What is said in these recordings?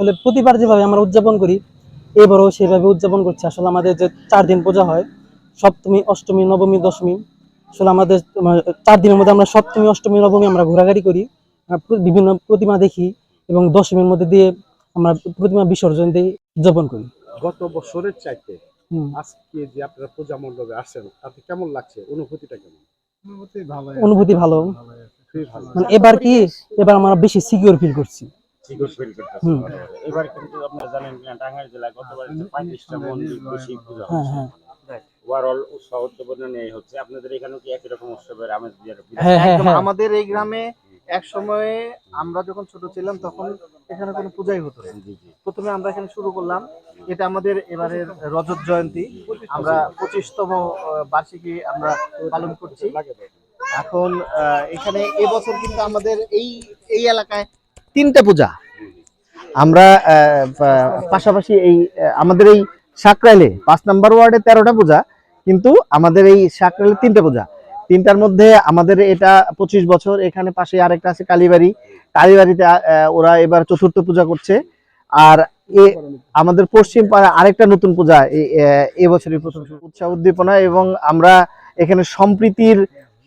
আসলে প্রতিবার যেভাবে আমরা উদযাপন করি এবারও সেভাবে উদযাপন করছি। আসলে আমাদের যে চার দিন পূজা হয় সপ্তমী অষ্টমী নবমী দশমী আসলে আমাদের তোমার চার দিনের মধ্যে আমরা সপ্তমী অষ্টমী নবমী আমরা ঘোরাঘুরি করি। বিভিন্ন প্রতিমা দেখি এবং দশমীর মধ্যে দিয়ে আমরা প্রতিমা বিসর্জন দিয়ে উদযাপন করি। গত বছরের চাইতে আজকে যে আপনারা পূজা মণ্ডপে আসছেন তাতে কেমন লাগছে? অনুভূতিটা কেমন? অনুভূতি ভালো। খুবই ভালো। মানে এবার কি? এবার আমরা বেশি সিকিউর ফিল করছি। সিকিউর ফিল করতেছে? এবার কিন্তু আপনারা জানেন কিনা টাঙ্গাইল জেলায় গতবার পঁয়ত্রিশটা মন্দির বেশি পূজা হ্যাঁ হ্যাঁ ওভারঅল উদ্যাপনা নিয়ে হচ্ছে। আপনাদের এখানেও কি একই রকম উৎসবের আমেজ দিয়ে হ্যাঁ হ্যাঁ একদম হ্যাঁ। আমাদের এই গ্রামে এক সময়ে আমরা যখন ছোট ছিলাম তখন এখানে কোনো পূজাই হতো না। জি জি প্রথমে আমরা এখানে শুরু করলাম। এটা আমাদের এবারের রজত জয়ন্তী। আমরা পঁচিশতম বার্ষিকী আমরা পালন করছি। এখন আহ, এখানে এবছর কিন্তু আমাদের এই এই এলাকায় তিনটা পূজা। আমরা পাশাপাশি এই আমাদের এই সাকরাইলে পাঁচ নাম্বার ওয়ার্ডে তেরোটা পূজা, কিন্তু আমাদের এই সাকরাইলে তিনটা পূজা। তিনটার মধ্যে আমাদের এটা পঁচিশ বছর, এখানে পাশে আরেকটা আছে কালীবাড়ি। কালীবাড়িতে ওরা এবার চতুর্থ পূজা করছে। আর এ, আমাদের পশ্চিম পাড়া আরেকটা নতুন পূজা এবছরই প্রথম উৎসাহ উদ্দীপনা এবং আমরা এখানে সম্প্রীতির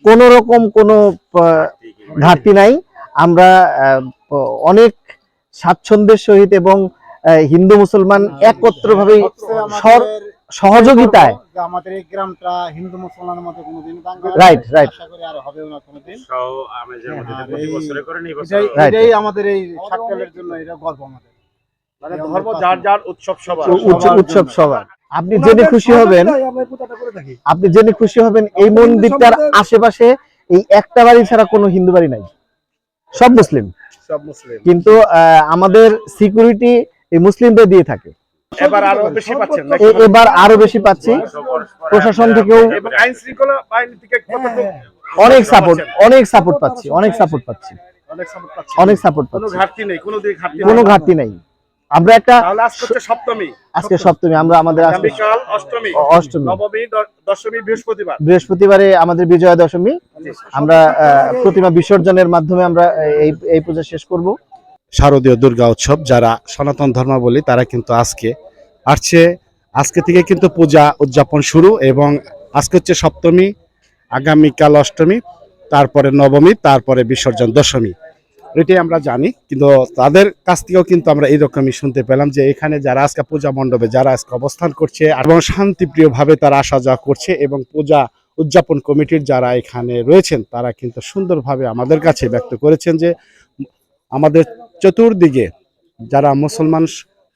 কোন রকম কোনো ঘাটতি নাই। আমরা অনেক স্বাচ্ছন্দ্যের সহিত এবং হিন্দু মুসলমান একত্রভাবে সর- সহযোগিতায়। আমাদের এই গ্রামটা হিন্দু মুসলমানের মধ্যে কোনোদিন রাইট রাইট আশা করি আর হবেও না কোনোদিন। সহ আমেজের মধ্যে হ্যাঁ, এই বছর এটাই আমাদের এই সাককালের জন্য এটা গর্ব আমাদের। মানে ধর্ম যার যার উৎসব সবার। উৎসব সবার আপনি জেনে খুশি হবেন আপনি জেনে খুশি হবেন এই মন্দিরটার আশেপাশে এই একটা বাড়ি ছাড়া কোনো হিন্দু বাড়ি নাই। সব মুসলিম। সব মুসলিম। কিন্তু আহ, আমাদের সিকিউরিটি এই মুসলিমদের দিয়ে থাকে। এবার আরও বেশি পাচ্ছেন এবার আরও বেশি পাচ্ছি। প্রশাসন থেকেও আইন শৃঙ্খলা বাহিনী থেকে অনেক সাপোর্ট অনেক সাপোর্ট পাচ্ছি অনেক সাপোর্ট পাচ্ছি। অনেক সাপোর্ট পাচ্ছি অনেক সাপোর্ট কোনো পাচ্ছি। ঘাটতি নেই কোনো দিকে ঘাটতি কোনো নেই। আমরা একটা সপ্তমী। আজকে সপ্তমী আমরা আমাদের অষ্টমী। অষ্টমী। নবমী দশমী বৃহস্পতিবার। বৃহস্পতিবারে আমাদের বিজয়া দশমী। আমরা আহ, প্রতিমা বিসর্জনের মাধ্যমে আমরা এই এই পূজা শেষ করব। শারদীয় দুর্গা উৎসব যারা সনাতন ধর্মাবলী তারা কিন্তু আজকে আসছে। আজকে থেকে কিন্তু পূজা উদযাপন শুরু এবং আজকে হচ্ছে সপ্তমী আগামীকাল অষ্টমী তারপরে নবমী তারপরে বিসর্জন দশমী। এটাই আমরা জানি, কিন্তু তাদের কাছ থেকেও কিন্তু আমরা এইরকমই শুনতে পেলাম যে এখানে যারা আজকে পূজা মণ্ডপে, যারা আজকে অবস্থান করছে এবং শান্তিপ্রিয়ভাবে তারা আসা যাওয়া করছে এবং পূজা উদযাপন কমিটির যারা এখানে রয়েছেন, তারা কিন্তু সুন্দরভাবে আমাদের কাছে ব্যক্ত করেছেন যে আমাদের চতুর্দিকে যারা মুসলমান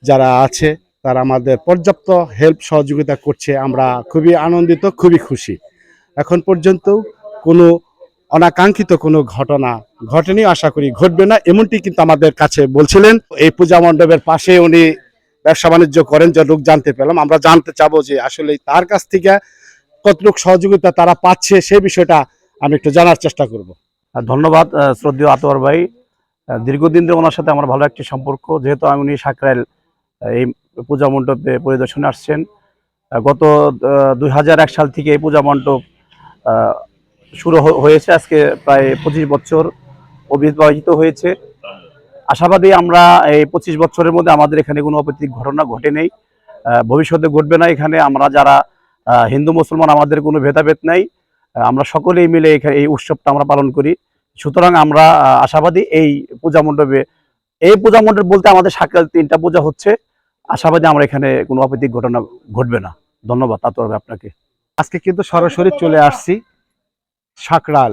যারা আছে, তারা আমাদের পর্যাপ্ত হেল্প সহযোগিতা করছে। আমরা খুবই আনন্দিত, খুবই খুশি। এখন পর্যন্ত কোনো অনাকাঙ্ক্ষিত কোনো ঘটনা ঘটেনি, আশা করি ঘটবে না। এমনটি কিন্তু আমাদের কাছে বলছিলেন। এই পূজা মণ্ডপের পাশে উনি ব্যবসা বাণিজ্য করেন, যে লোক জানতে পেলাম। আমরা জানতে চাবো যে আসলে তার কাছ থেকে কতটুকু সহযোগিতা তারা পাচ্ছে সেই বিষয়টা আমি একটু জানার চেষ্টা করব। ধন্যবাদ শ্রদ্ধেয় আতোয়ার ভাই। দীর্ঘদিন ধরে ওনার সাথে আমার ভালো একটি সম্পর্ক। যেহেতু আমি উনি সাকরাইল এই পূজা মণ্ডপে পরিদর্শনে আসছেন। গত দুই সাল থেকে এই পূজা মণ্ডপ শুরু হয়েছে আজকে প্রায় পঁচিশ বছর অবিবাহিত হয়েছে। আশাবাদী আমরা এই পঁচিশ বছরের মধ্যে আমাদের এখানে কোনো অপ্রীতিক ঘটনা ঘটে নেই। ভবিষ্যতে ঘটবে না এখানে। আমরা যারা হিন্দু, মুসলমান, আমাদের কোনো ভেদাভেদ নাই। আমরা সকলেই মিলে এখানে এই উৎসবটা আমরা পালন করি। সুতরাং আমরা আশাবাদী এই পূজা মণ্ডপে, এই পূজা মণ্ডপ বলতে আমাদের সাকাল তিনটা পূজা হচ্ছে। আশাবাদী আমরা এখানে কোনো অপ্রীতিক ঘটনা ঘটবে না। ধন্যবাদ তাতর আপনাকে। আজকে কিন্তু সরাসরি চলে আসছি। সাকরাল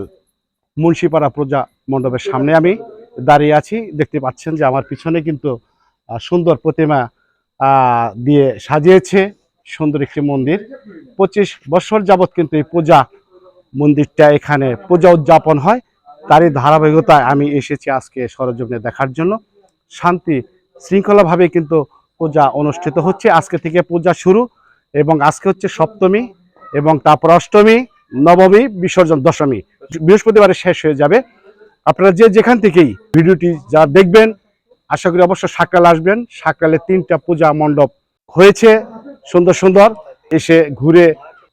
মুন্সিপাড়া পূজা মণ্ডপের সামনে আমি দাঁড়িয়ে আছি। দেখতে পাচ্ছেন যে আমার পিছনে কিন্তু সুন্দর প্রতিমা দিয়ে সাজিয়েছে সুন্দর একটি মন্দির। পঁচিশ বছর যাবৎ কিন্তু এই পূজা মন্দিরটা এখানে পূজা উদযাপন হয়। তারই ধারাবাহিকতায় আমি এসেছি আজকে সরজমিনে দেখার জন্য। শান্তি শৃঙ্খলাভাবে কিন্তু পূজা অনুষ্ঠিত হচ্ছে। আজকে থেকে পূজা শুরু এবং আজকে হচ্ছে সপ্তমী এবং তারপর অষ্টমী। নবমী, বিসর্জন, দশমী বৃহস্পতিবারে শেষ হয়ে যাবে। আপনারা যে যেখান থেকেই ভিডিওটি যা দেখবেন, আশা করি অবশ্য সাকাল আসবেন। সাকরালে তিনটা পূজা মণ্ডপ হয়েছে, সুন্দর সুন্দর। এসে ঘুরে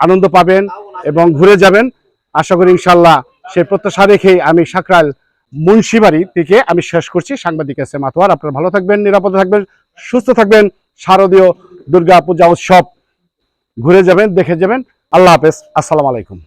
আনন্দ পাবেন এবং ঘুরে যাবেন। আশা করি ইনশাল্লাহ সেই প্রত্যাশা রেখেই আমি সাকরাল মুন্সিবাড়ি থেকে আমি শেষ করছি। সাংবাদিক এম আতোয়ার, আপনারা ভালো থাকবেন, নিরাপদে থাকবেন, সুস্থ থাকবেন। শারদীয় দুর্গা পূজা উৎসব, ঘুরে যাবেন, দেখে যাবেন। আল্লাহ হাফেজ। আসসালামু আলাইকুম।